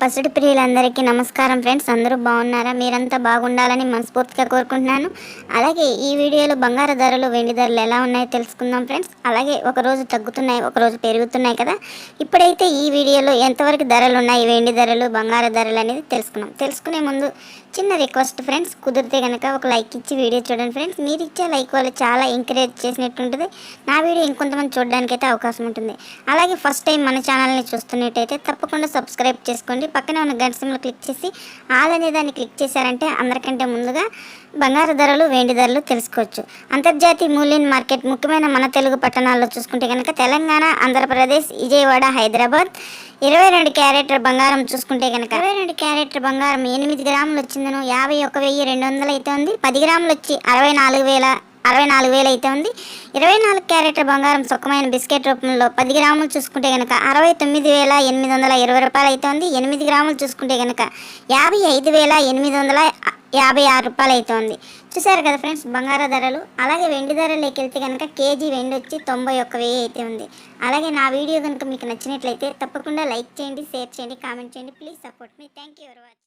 పసుడు ప్రియులందరికీ నమస్కారం ఫ్రెండ్స్. అందరూ బాగున్నారా? మీరంతా బాగుండాలని మనస్ఫూర్తిగా కోరుకుంటున్నాను. అలాగే ఈ వీడియోలో బంగారు ధరలు వెండి ధరలు ఎలా ఉన్నాయో తెలుసుకుందాం ఫ్రెండ్స్. అలాగే ఒక రోజు తగ్గుతున్నాయి ఒక రోజు పెరుగుతున్నాయి కదా. ఇప్పుడైతే ఈ వీడియోలో ఎంతవరకు ధరలు ఉన్నాయి వెండి ధరలు బంగారు ధరలు అనేది తెలుసుకున్నాం తెలుసుకునే ముందు చిన్న రిక్వెస్ట్ ఫ్రెండ్స్. కుదిరితే కనుక ఒక లైక్ ఇచ్చి వీడియో చూడండి ఫ్రెండ్స్. మీరు ఇచ్చే లైక్ వల్ల చాలా ఎంకరేజ్ చేసినట్టుంటుంది. నా వీడియో ఇంకొంతమంది చూడడానికి అయితే అవకాశం ఉంటుంది. అలాగే ఫస్ట్ టైం మన ఛానల్ని చూస్తున్నట్టయితే తప్పకుండా సబ్స్క్రైబ్ చేసుకోండి. పక్కనే ఉన్న గంట క్లిక్ చేసి ఆల్ అనే దాన్ని క్లిక్ చేశారంటే అందరికంటే ముందుగా బంగారు ధరలు వెండి ధరలు తెలుసుకోవచ్చు. అంతర్జాతీయ మూల్యం మార్కెట్ ముఖ్యమైన మన తెలుగు పట్టణాల్లో చూసుకుంటే కనుక తెలంగాణ ఆంధ్రప్రదేశ్ విజయవాడ హైదరాబాద్ ఇరవై రెండు క్యారెక్టర్ బంగారం చూసుకుంటే కనుక ఇరవై రెండు క్యారెటర్ బంగారం ఎనిమిది గ్రాములు వచ్చిందను. యాభై ఒక వెయ్యి రెండు వందలు అయితే ఉంది పది గ్రాములు వచ్చి అరవై నాలుగు వేల అరవై నాలుగు వేలు అయితే ఉంది. ఇరవై నాలుగు క్యారెట్ బంగారం సుఖమైన బిస్కెట్ రూపంలో పది గ్రాములు చూసుకుంటే కనుక అరవై తొమ్మిది వేల ఎనిమిది వందల ఇరవై రూపాయలు అయితే ఉంది. ఎనిమిది గ్రాములు చూసుకుంటే కనుక యాభై ఐదు వేల ఎనిమిది వందల యాభై ఆరు రూపాయలు అయితే ఉంది. చూసారు కదా ఫ్రెండ్స్ బంగారు ధరలు అలాగే వెండి ధరలోకి వెళ్తే కనుక కేజీ వెండి వచ్చి తొంభై ఒక్క వెయ్యి అయితే ఉంది. అలాగే నా వీడియో కనుక మీకు నచ్చినట్లయితే తప్పకుండా లైక్ చేయండి షేర్ చేయండి కామెంట్ చేయండి. Please support me. Thank you very much